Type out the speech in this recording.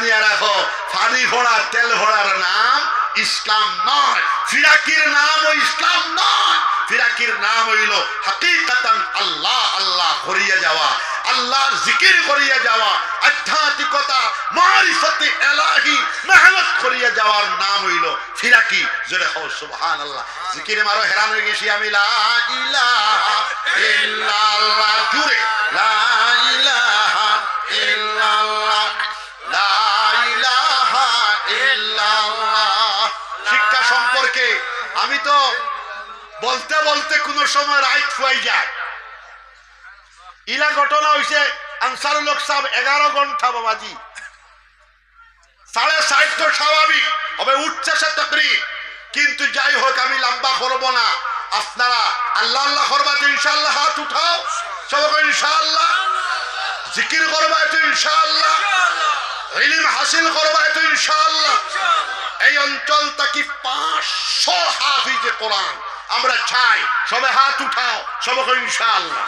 জানিয়ে রাখো, ফানি ভরা, তেল ভরার নাম ইসলাম নয়। ফিরাকির নাম ও ইসলাম নয়। ফিরাকির নাম হইল হাকিকাতান আল্লাহ আল্লাহ করিয়া যাওয়া, আল্লাহর জিকির করিয়া যাওয়া, আধ্যাত্মিকতা, মারিফতে এলাহি, মেহনত করিয়া যাওয়ার নাম হইল ফিরাকি। জোরে হও সুবহানাল্লাহ। জিকিরে মারো, হেরান হয়ে গেছি আমি, লা ইলাহা আমি তো বলতে বলতে কোন সময় রাইট ফুয়াই যায়। ইলা ঘটনা হইছে, আনসারুল হক সাহেব এগারো ঘণ্টা বাবাজি। সাড়ে ষাট তো স্বাভাবিক, হবে উঠছে সে তকরি। কিন্তু যাই হোক, আমি লম্বা করব না। আপনারা আল্লাহ আল্লাহ করবা তো ইনশাল্লাহ হাত উঠাও। সবাই ইনশাআল্লাহ। জিকির করবা তো ইনশাআল্লাহ। ইলিম হাসিল করবা তো ইনশাআল্লাহ। এই অঞ্চল হাফিজে কোরআন। আমরা চাই সবে হাত উঠাও সবাই ইনশাআল্লাহ।